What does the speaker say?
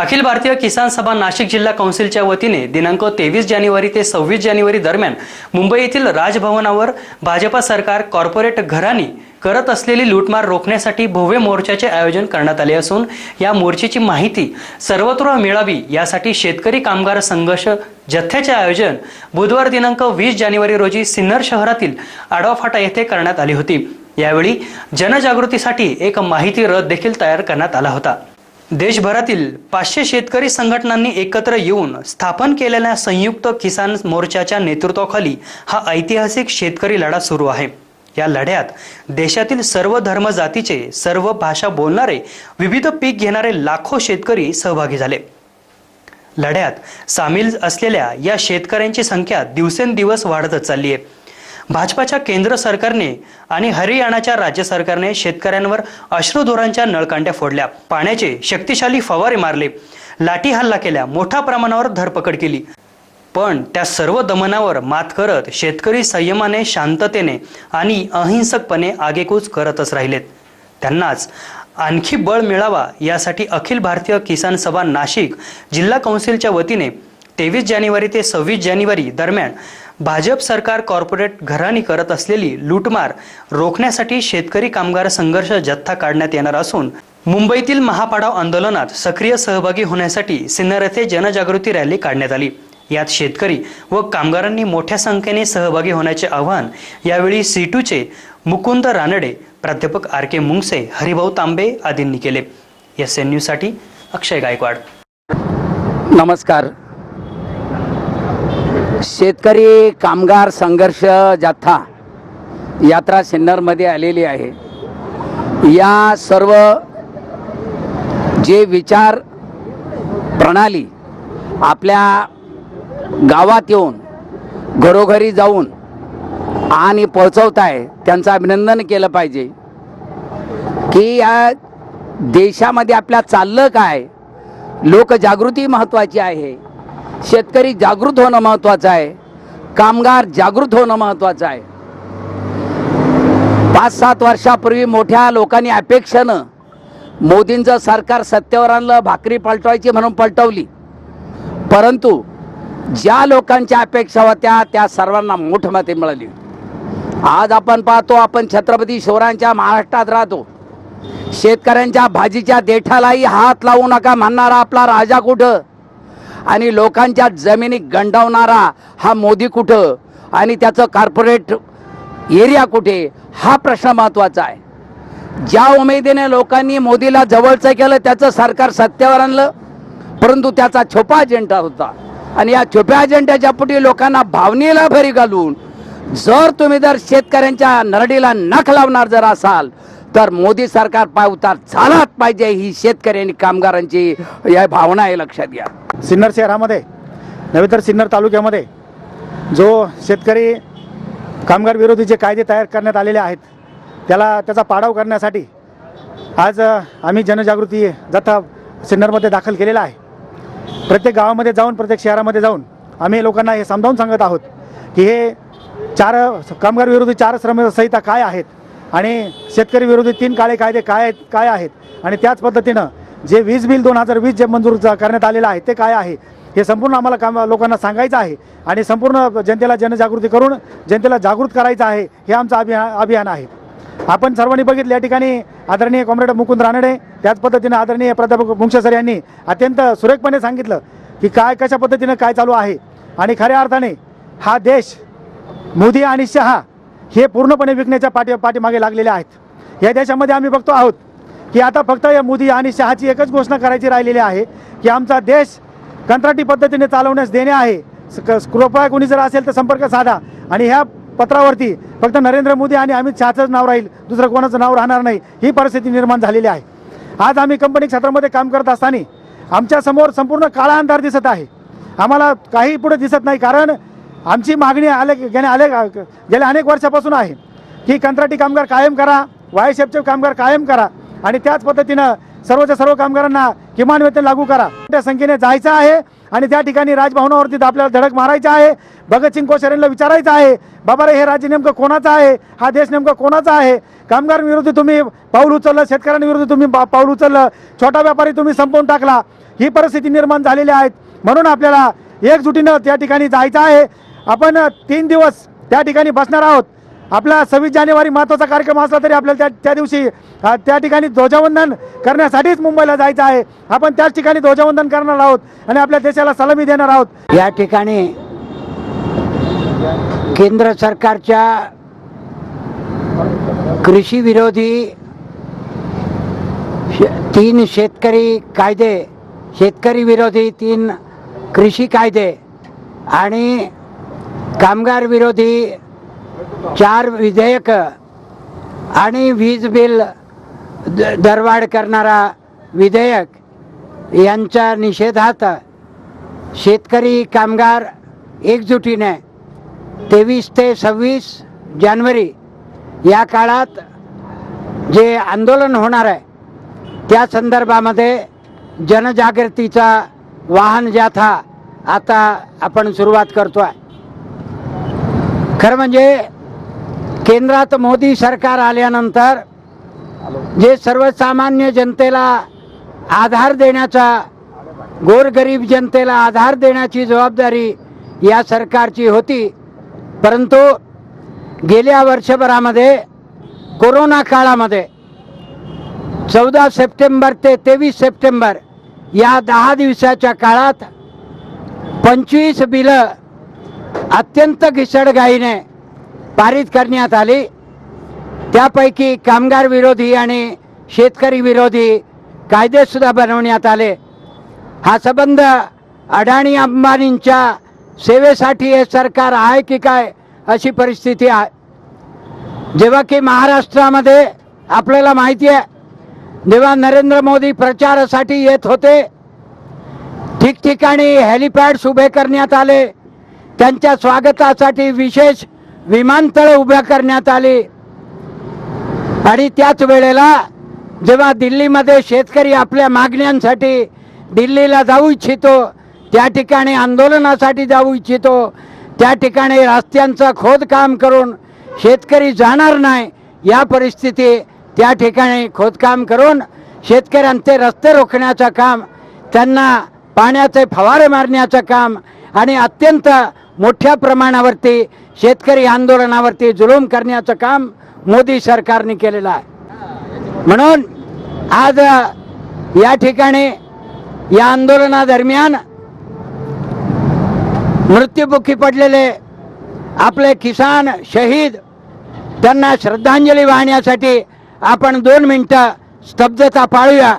अखिल भारतीय किसान सभा नाशिक जिल्हा कौन्सिलच्या वतीने दिनांक तेवीस जानेवारी ते सव्वीस जानेवारी दरम्यान मुंबई येथील राजभवनावर भाजपा सरकार कॉर्पोरेट घराणी करत असलेली लूटमार रोखण्यासाठी भव्य मोर्चाचे आयोजन करण्यात आले असून या मोर्चेची माहिती सर्वत्र मिळावी यासाठी शेतकरी कामगार संघर्ष जथ्याचे आयोजन बुधवार दिनांक वीस जानेवारी रोजी सिन्नर शहरातील आडवाफाटा येथे करण्यात आली होती. यावेळी जनजागृतीसाठी एक माहिती रथ देखील तयार करण्यात आला होता. देशभरातील पाचशे शेतकरी संघटनांनी एकत्र येऊन स्थापन केलेल्या संयुक्त किसान मोर्चाच्या नेतृत्वाखाली हा ऐतिहासिक शेतकरी लढा सुरू आहे. या लढ्यात देशातील सर्व धर्म जातीचे सर्व भाषा बोलणारे विविध पीक घेणारे लाखो शेतकरी सहभागी झाले. लढ्यात सामील असलेल्या या शेतकऱ्यांची संख्या दिवसेंदिवस वाढतच चालली आहे. भाजपाच्या केंद्र सरकारने आणि हरियाणाच्या राज्य सरकारने शेतकऱ्यांवर अश्रुधुरांच्या नळकांड्या फोडल्या. पाण्याचे शक्तिशाली फवारे मारले. लाठी हल्ला केल्या. मोठ्या प्रमाणावर धरपकड केली. पण त्या सर्व दमनावर मात करत शेतकरी संयमाने शांततेने आणि अहिंसकपणे आगेकूच करतच राहिलेत. त्यांनाच आणखी बळ मिळावा यासाठी अखिल भारतीय किसान सभा नाशिक जिल्हा कौन्सिलच्या वतीने तेवीस जानेवारी ते सव्वीस जानेवारी दरम्यान भाजप सरकार कॉर्पोरेट घराणी करत असलेली लूटमार रोखण्यासाठी शेतकरी कामगार संघर्ष जथ्था काढण्यात येणार असून मुंबईतील महापाडाव आंदोलनात सक्रिय सहभागी होण्यासाठी सिन्नर येथे जनजागृती रॅली काढण्यात आली. यात शेतकरी व कामगारांनी मोठ्या संख्येने सहभागी होण्याचे आवाहन यावेळी सीटूचे मुकुंद रानडे प्राध्यापक आर के मुंगसे हरिभाऊ तांबे आदींनी केले. एस एन न्यूजसाठी अक्षय गायकवाड. नमस्कार. शेतकरी कामगार संघर्ष जाथा यात्रा सिन्नरमध्ये आलेली आहे. या सर्व जे विचार प्रणाली आपल्या गावात येऊन घरोघरी जाऊन आणि पोहोचवत आहे त्यांचं अभिनंदन केलं पाहिजे की या देशामध्ये आपल्या चाललं काय? लोकजागृती महत्त्वाची आहे. शेतकरी जागृत होणं महत्त्वाचं आहे. कामगार जागृत होणं महत्त्वाचं आहे. पाच सात वर्षापूर्वी मोठ्या लोकांनी अपेक्षेनं मोदींचं सरकार सत्तेवर आणलं भाकरी पलटवायची म्हणून पलटवली. परंतु ज्या लोकांच्या अपेक्षा होत्या त्या सर्वांना मोठं मते मिळाली. आज आपण पाहतो आपण छत्रपती शिवरायांच्या महाराष्ट्रात राहतो. शेतकऱ्यांच्या भाजीच्या देठालाही हात लावू नका म्हणणारा आपला राजा कुठं? आणि लोकांच्या जमिनी गंडावणारा हा मोदी कुठं? आणि त्याचं कॉर्पोरेट एरिया कुठे? हा प्रश्न महत्त्वाचा आहे. ज्या उमेदीने लोकांनी मोदीला जवळचं केलं त्याचं सरकार सत्तेवर आणलं परंतु त्याचा छोपा अजेंडा होता. आणि या छोप्या अजेंड्याच्या पुढे लोकांना भावनेला भरी घालून जर तुम्ही जर शेतकऱ्यांच्या नरडीला नख लावणार जर असाल तर मोदी सरकार पायउतार झालाच पाहिजे ही शेतकरी आणि कामगारांची या भावना आहे लक्षात घ्या. सिन्नर शहरामध्ये नव्हे तर सिन्नर तालुक्यामध्ये जो शेतकरी कामगार विरोधी जे कायदे तयार करण्यात आलेले आहेत त्याला त्याचा पाडाव करण्यासाठी आज आम्ही जनजागृती जथा सिन्नरमध्ये दाखल केलेला आहे. प्रत्येक गावामध्ये जाऊन प्रत्येक शहरामध्ये जाऊन आम्ही लोकांना हे समजावून सांगत आहोत की हे चार कामगार विरोधी चार श्रम संहिता काय आहेत आणि शेतकरी विरोधी तीन काळे कायदे काय आहेत काय आहेत आणि त्याच पद्धतीनं जे वीज बिल दोन हजार वीस जे मंजूर करण्यात आलेलं आहे ते काय आहे? हे संपूर्ण आम्हाला काम लोकांना सांगायचं आहे आणि संपूर्ण जनतेला जनजागृती करून जनतेला जागृत करायचं आहे हे आमचं अभियान अभियान आहे. आपण सर्वांनी बघितलं या ठिकाणी आदरणीय कॉम्रेड मुकुंद रानडे त्याच पद्धतीनं आदरणीय प्राध्यापक मुंगशेसर यांनी अत्यंत सुरेखपणे सांगितलं की काय कशा पद्धतीनं काय चालू आहे आणि खऱ्या अर्थाने हा देश मोदी आणि शहा हे पूर्णपणे विकण्याच्या पाठी पाठीमागे लागलेले आहेत. या देशामध्ये आम्ही बघतो आहोत की आता फक्त या मोदी आणि शहाची एकच घोषणा करायची राहिलेली आहे की आमचा देश कंत्राटी पद्धतीने चालवण्यास देणे आहे. कृपया कोणी जर असेल तर संपर्क साधा. आणि ह्या पत्रावरती फक्त नरेंद्र मोदी आणि अमित शहाचंच नाव राहील दुसरं कोणाचं नाव राहणार नाही ही परिस्थिती निर्माण झालेली आहे. आज आम्ही कंपनी क्षेत्रामध्ये काम करत असताना आमच्यासमोर संपूर्ण काळा अंधार दिसत आहे. आम्हाला काही पुढे दिसत नाही कारण आमची मागणी आले गेल्या आले गेल्या अनेक वर्षापासून आहे की कंत्राटी कामगार कायम करा वायशेपचे कामगार कायम करा. आणि त्याच पद्धतीनं सर्वच्या सर्व कामगारांना किमान वेतन लागू करा. मोठ्या संख्येने जायचं आहे आणि त्या ठिकाणी राजभवनावरती आपल्याला धडक मारायचं आहे. भगतसिंग कोश्यारींना विचारायचं आहे बाबा रे हे राज्य नेमकं कोणाचं आहे? हा देश नेमका कोणाचा आहे? कामगारांविरोधी तुम्ही पाऊल उचललं शेतकऱ्यांविरोधी तुम्ही पाऊल उचललं छोटा व्यापारी तुम्ही संपवून टाकला. ही परिस्थिती निर्माण झालेली आहेत. म्हणून आपल्याला एकजुटीनं त्या ठिकाणी जायचं आहे. आपण तीन दिवस त्या ठिकाणी बसणार आहोत. आपला सव्वीस जानेवारी महत्त्वाचा कार्यक्रम असला तरी आपल्याला त्या त्या दिवशी त्या ठिकाणी ध्वजवंदन करण्यासाठीच मुंबईला जायचं आहे. आपण त्याच ठिकाणी ध्वजवंदन करणार आहोत आणि आपल्या देशाला सलामी देणार आहोत. या ठिकाणी केंद्र सरकारच्या कृषी विरोधी शे- तीन शेतकरी कायदे शेतकरी विरोधी तीन कृषी कायदे आणि कामगार विरोधी चार विधेयक आणि वीज बिल द- दरवाढ करणारा विधेयक यांच्या निषेधात शेतकरी कामगार एकजुटीने तेवीस ते सव्वीस जानेवारी या काळात जे आंदोलन होणार आहे त्या संदर्भामध्ये जनजागृतीचा वाहन जाथा आता आपण सुरुवात करतो आहे खरं म्हणजे केंद्रात मोदी सरकार आल्यानंतर जे सर्वसामान्य जनतेला आधार देण्याचा गोरगरीब जनतेला आधार देण्याची जबाबदारी या सरकारची होती. परंतु गेल्या वर्षभरामध्ये कोरोना काळामध्ये चौदा सप्टेंबर ते तेवीस सप्टेंबर या दहा दिवसाच्या काळात पंचवीस बिलं अत्यंत घिसडघाईने पारित करण्यात आली. त्यापैकी कामगार विरोधी आणि शेतकरी विरोधी कायदेसुद्धा बनवण्यात आले. हा संबंध अडाणी अंबानींच्या सेवेसाठी हे सरकार आहे की काय अशी परिस्थिती आहे. जेव्हा की महाराष्ट्रामध्ये आपल्याला माहिती आहे जेव्हा नरेंद्र मोदी प्रचारासाठी येत होते ठिकठिकाणी हेलिपॅड्स उभे करण्यात आले. त्यांच्या स्वागतासाठी विशेष विमानतळ उभ्या करण्यात आली. आणि त्याच वेळेला जेव्हा दिल्लीमध्ये शेतकरी आपल्या मागण्यांसाठी दिल्लीला जाऊ इच्छितो त्या ठिकाणी आंदोलनासाठी जाऊ इच्छितो त्या ठिकाणी रस्त्यांचं खोदकाम करून शेतकरी जाणार नाही या परिस्थिती त्या ठिकाणी खोदकाम करून शेतकऱ्यांचे रस्ते रोखण्याचं काम त्यांना पाण्याचे फवारे मारण्याचं काम आणि अत्यंत मोठ्या प्रमाणावरती शेतकरी आंदोलनावरती जुलूम करण्याचं काम मोदी सरकारने केलेलं आहे. म्हणून आज या ठिकाणी या आंदोलनादरम्यान मृत्युमुखी पडलेले आपले किसान शहीद त्यांना श्रद्धांजली वाहण्यासाठी आपण दोन मिनटं स्तब्धता पाळूया.